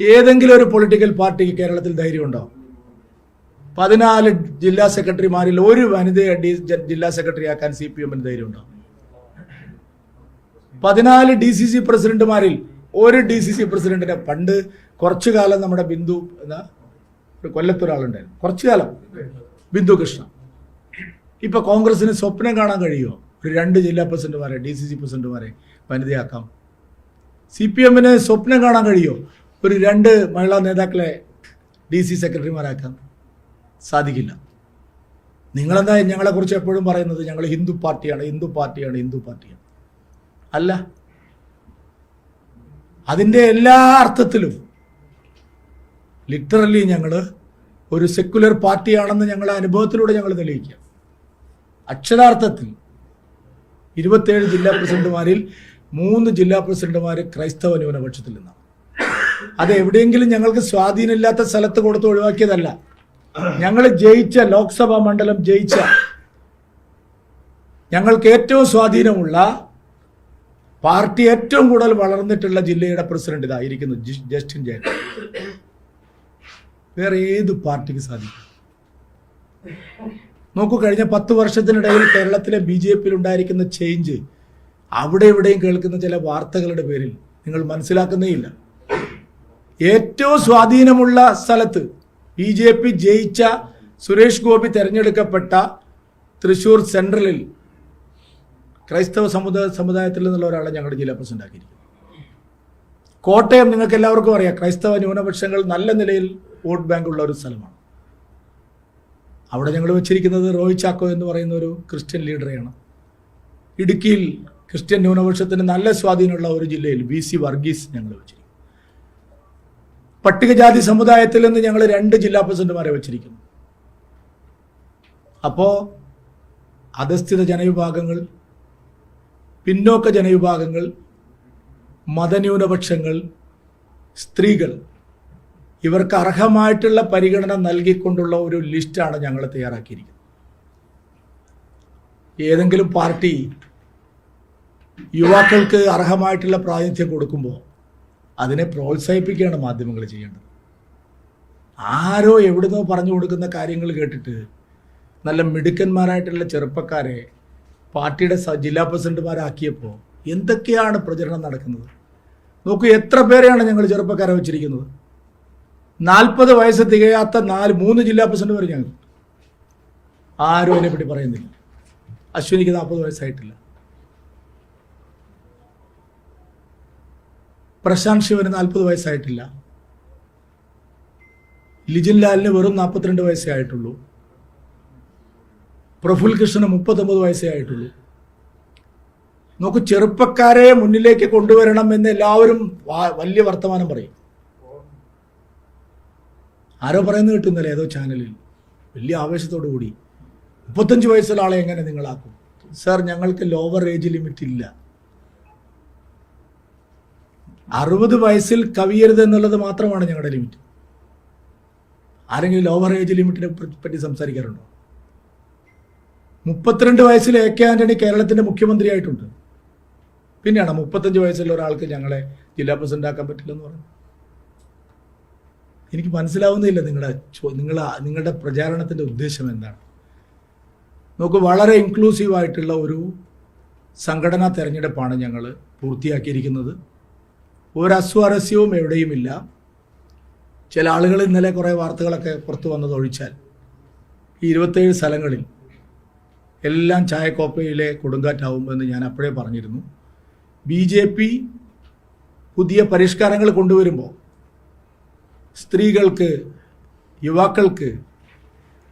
ഏതെങ്കിലും ഒരു പൊളിറ്റിക്കൽ പാർട്ടിക്ക് കേരളത്തിൽ ധൈര്യമുണ്ടോ? പതിനാല് ജില്ലാ സെക്രട്ടറിമാരിൽ ഒരു വനിതയെ ഡി ജില്ലാ സെക്രട്ടറി ആക്കാൻ സി പി എമ്മിന് ധൈര്യമുണ്ടോ? പതിനാല് ഡി സി സി പ്രസിഡന്റുമാരിൽ ഒരു ഡി സി സി പ്രസിഡന്റിനെ പണ്ട് കുറച്ചു കാലം നമ്മുടെ ബിന്ദു എന്നാ ഒരു കൊല്ലത്തൊരാളുണ്ടായിരുന്നു കുറച്ചു കാലം. ബിന്ദു കൃഷ്ണ. ഇപ്പൊ കോൺഗ്രസിന് സ്വപ്നം കാണാൻ കഴിയുമോ? ഒരു രണ്ട് ജില്ലാ പ്രസിഡന്റുമാരെ ഡി സി സി പ്രസിഡന്റുമാരെ വനിതയാക്കാം സി പി എമ്മിന് സ്വപ്നം കാണാൻ കഴിയുമോ? ഒരു രണ്ട് മഹിളാ നേതാക്കളെ ഡി സി സെക്രട്ടറിമാരാക്കാൻ സാധിക്കില്ല. നിങ്ങളെന്താ ഞങ്ങളെക്കുറിച്ച് എപ്പോഴും പറയുന്നത്? ഞങ്ങൾ ഹിന്ദു പാർട്ടിയാണ് ഹിന്ദു പാർട്ടിയാണ് ഹിന്ദു പാർട്ടിയാണ്. അല്ല. അതിന്റെ എല്ലാ അർത്ഥത്തിലും ലിറ്ററലി ഞങ്ങൾ ഒരു സെക്കുലർ പാർട്ടിയാണെന്ന് ഞങ്ങളുടെ അനുഭവത്തിലൂടെ ഞങ്ങൾ തെളിയിക്കുക. അക്ഷരാർത്ഥത്തിൽ ഇരുപത്തേഴ് ജില്ലാ പ്രസിഡന്റുമാരിൽ മൂന്ന് ജില്ലാ പ്രസിഡന്റുമാർ ക്രൈസ്തവ ന്യൂനപക്ഷത്തിൽ നിന്നാണ്. അത് എവിടെയെങ്കിലും ഞങ്ങൾക്ക് സ്വാധീനമില്ലാത്ത സ്ഥലത്ത് കൊടുത്ത് ഒഴിവാക്കിയതല്ല. ഞങ്ങൾ ജയിച്ച ലോക്സഭാ മണ്ഡലം ജയിച്ച ഞങ്ങൾക്ക് ഏറ്റവും സ്വാധീനമുള്ള പാർട്ടി ഏറ്റവും കൂടുതൽ വളർന്നിട്ടുള്ള ജില്ലയുടെ പ്രസിഡന്റ് ഇതായിരിക്കുന്നു ജസ്റ്റിൻ ജയൻ. വേറെ ഏത് പാർട്ടിക്ക് സാധിക്കും? നോക്കൂ കഴിഞ്ഞ പത്ത് വർഷത്തിനിടയിൽ കേരളത്തിലെ ബി ജെ പിയിൽ ഉണ്ടായിരിക്കുന്ന ചേഞ്ച് അവിടെ ഇവിടെയും കേൾക്കുന്ന ചില വാർത്തകളുടെ പേരിൽ നിങ്ങൾ മനസ്സിലാക്കുന്നേയില്ല ഏറ്റവും സ്വാധീനമുള്ള സ്ഥലത്ത് ബി ജെ പി ജയിച്ച സുരേഷ് ഗോപി തിരഞ്ഞെടുക്കപ്പെട്ട തൃശൂർ സെൻട്രലിൽ ക്രൈസ്തവ സമുദായ സമുദായത്തിൽ നിന്നുള്ള ഒരാളെ ഞങ്ങളുടെ ജില്ലാ പ്രസിഡന്റ് ആക്കിയിരിക്കുന്നു. കോട്ടയം നിങ്ങൾക്ക് എല്ലാവർക്കും അറിയാം. ക്രൈസ്തവ ന്യൂനപക്ഷങ്ങൾ നല്ല നിലയിൽ വോട്ട് ബാങ്ക് ഉള്ള ഒരു സ്ഥലമാണ്. അവിടെ ഞങ്ങൾ വെച്ചിരിക്കുന്നത് റോയ് ചാക്കോ എന്ന് പറയുന്ന ഒരു ക്രിസ്ത്യൻ ലീഡറെയാണ്. ഇടുക്കിയിൽ ക്രിസ്ത്യൻ ന്യൂനപക്ഷത്തിന് നല്ല സ്വാധീനമുള്ള ഒരു ജില്ലയിൽ ബി സി വർഗീസ് ഞങ്ങൾ വെച്ചിരിക്കുന്നു. പട്ടികജാതി സമുദായത്തിൽ നിന്ന് ഞങ്ങൾ രണ്ട് ജില്ലാ പ്രസിഡന്റുമാരെ വെച്ചിരിക്കുന്നു. അപ്പോ അധസ്ഥിത ജനവിഭാഗങ്ങൾ പിന്നോക്ക ജനവിഭാഗങ്ങൾ മതന്യൂനപക്ഷങ്ങൾ സ്ത്രീകൾ ഇവർക്ക് അർഹമായിട്ടുള്ള പരിഗണന നൽകിക്കൊണ്ടുള്ള ഒരു ലിസ്റ്റാണ് ഞങ്ങൾ തയ്യാറാക്കിയിരിക്കുന്നത്. ഏതെങ്കിലും പാർട്ടി യുവാക്കൾക്ക് അർഹമായിട്ടുള്ള പ്രാതിനിധ്യം കൊടുക്കുമ്പോൾ അതിനെ പ്രോത്സാഹിപ്പിക്കുകയാണ് മാധ്യമങ്ങൾ ചെയ്യേണ്ടത്. ആരോ എവിടുന്നോ പറഞ്ഞു കൊടുക്കുന്ന കാര്യങ്ങൾ കേട്ടിട്ട് നല്ല മിടുക്കന്മാരായിട്ടുള്ള ചെറുപ്പക്കാരെ പാർട്ടിയുടെ ജില്ലാ പ്രസിഡന്റുമാരാക്കിയപ്പോൾ എന്തൊക്കെയാണ് പ്രചരണം നടക്കുന്നത്? നോക്കൂ എത്ര പേരെയാണ് ഞങ്ങൾ ചെറുപ്പക്കാരെ വെച്ചിരിക്കുന്നത്? നാൽപ്പത് വയസ്സ് തികയാത്ത നാല് മൂന്ന് ജില്ലാ പ്രസിഡന്റ് വരെ ഞങ്ങൾ. ആരും അതിനെപ്പറ്റി പറയുന്നില്ല. അശ്വിനിക്ക് നാൽപ്പത് വയസ്സായിട്ടില്ല. പ്രശാന്ത് ശിവന് നാൽപ്പത് വയസ്സായിട്ടില്ല. ലിജിൻ ലാലിന് വെറും നാൽപ്പത്തിരണ്ട് വയസ്സേ ആയിട്ടുള്ളൂ. പ്രഫുൽ കൃഷ്ണന് മുപ്പത്തൊമ്പത് വയസ്സേ ആയിട്ടുള്ളൂ. നോക്കൂ ചെറുപ്പക്കാരെ മുന്നിലേക്ക് കൊണ്ടുവരണം എന്ന് എല്ലാവരും വലിയ വർത്തമാനം പറയും. ആരോ പറയുന്നു കിട്ടുന്നില്ല ഏതോ ചാനലിൽ? വലിയ ആവേശത്തോടു കൂടി. മുപ്പത്തഞ്ച് വയസ്സുള്ള ആളെ എങ്ങനെ നിങ്ങളാക്കും? സാർ ഞങ്ങൾക്ക് ലോവർ ഏജ് ലിമിറ്റ് ഇല്ല. അറുപത് വയസ്സിൽ കവിയരുത് എന്നുള്ളത് മാത്രമാണ് ഞങ്ങളുടെ ലിമിറ്റ് ആരെങ്കിലും ഓവർ ഏജ് ലിമിറ്റിനെ പറ്റി സംസാരിക്കാറുണ്ടോ? മുപ്പത്തിരണ്ട് വയസ്സിൽ എ കെ ആന്റണി കേരളത്തിന്റെ മുഖ്യമന്ത്രിയായിട്ടുണ്ട്. പിന്നെയാണ് മുപ്പത്തഞ്ച് വയസ്സുള്ള ഒരാൾക്ക് ഞങ്ങളെ ജില്ലാ പ്രസിഡന്റ് ആക്കാൻ പറ്റില്ലെന്ന് പറഞ്ഞു എനിക്ക് മനസ്സിലാവുന്നില്ല നിങ്ങളുടെ നിങ്ങൾ നിങ്ങളുടെ പ്രചാരണത്തിന്റെ ഉദ്ദേശം എന്താണ്? നമുക്ക് വളരെ ഇൻക്ലൂസീവ് ആയിട്ടുള്ള ഒരു സംഘടനാ തെരഞ്ഞെടുപ്പാണ് ഞങ്ങൾ പൂർത്തിയാക്കിയിരിക്കുന്നത്. ഒരു അസ്വാരസ്യവും എവിടെയുമില്ല. ചില ആളുകൾ ഇന്നലെ കുറേ വാർത്തകളൊക്കെ പുറത്തു വന്നത് ഒഴിച്ചാൽ. ഈ ഇരുപത്തേഴ് സ്ഥലങ്ങളിൽ എല്ലാം ചായക്കോപ്പയിലെ കൊടുങ്കാറ്റാവുമെന്ന് ഞാൻ അപ്പോഴേ പറഞ്ഞിരുന്നു. ബി ജെ പി പുതിയ പരിഷ്കാരങ്ങൾ കൊണ്ടുവരുമ്പോൾ സ്ത്രീകൾക്ക് യുവാക്കൾക്ക്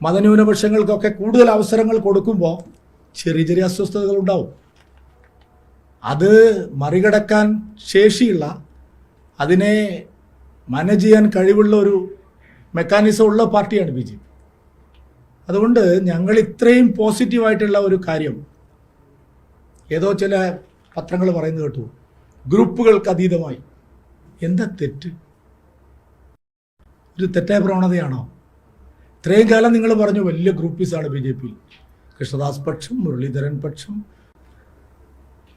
മതന്യൂനപക്ഷങ്ങൾക്കൊക്കെ കൂടുതൽ അവസരങ്ങൾ കൊടുക്കുമ്പോൾ ചെറിയ ചെറിയ അസ്വസ്ഥതകൾ ഉണ്ടാവും. അത് മറികടക്കാൻ ശേഷിയുള്ള അതിനെ മാനേജ് ചെയ്യാൻ കഴിവുള്ള ഒരു മെക്കാനിസം ഉള്ള പാർട്ടിയാണ് ബി ജെ പി. അതുകൊണ്ട് ഞങ്ങൾ ഇത്രയും പോസിറ്റീവായിട്ടുള്ള ഒരു കാര്യം ഏതോ ചില പത്രങ്ങൾ പറയുന്നത് കേട്ടു. ഗ്രൂപ്പുകൾക്ക് അതീതമായി. എന്താ തെറ്റ്? ഒരു തെറ്റായ പ്രവണതയാണോ? ഇത്രയും കാലം നിങ്ങൾ പറഞ്ഞു വലിയ ഗ്രൂപ്പീസാണ് ബി ജെ പി കൃഷ്ണദാസ് പക്ഷം മുരളീധരൻ പക്ഷം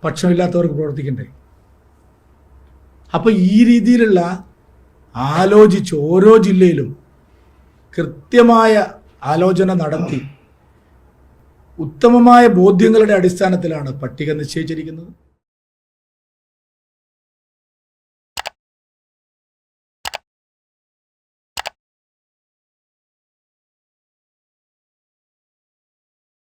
പക്ഷമില്ലാത്തവർക്ക് പ്രവർത്തിക്കണ്ടേ? അപ്പോൾ ഈ രീതിയിലുള്ള ആലോചിച്ച് ഓരോ ജില്ലയിലും കൃത്യമായ ആലോചന നടത്തി ഉത്തമമായ ബോധ്യങ്ങളുടെ അടിസ്ഥാനത്തിലാണ് പട്ടിക നിശ്ചയിച്ചിരിക്കുന്നത്.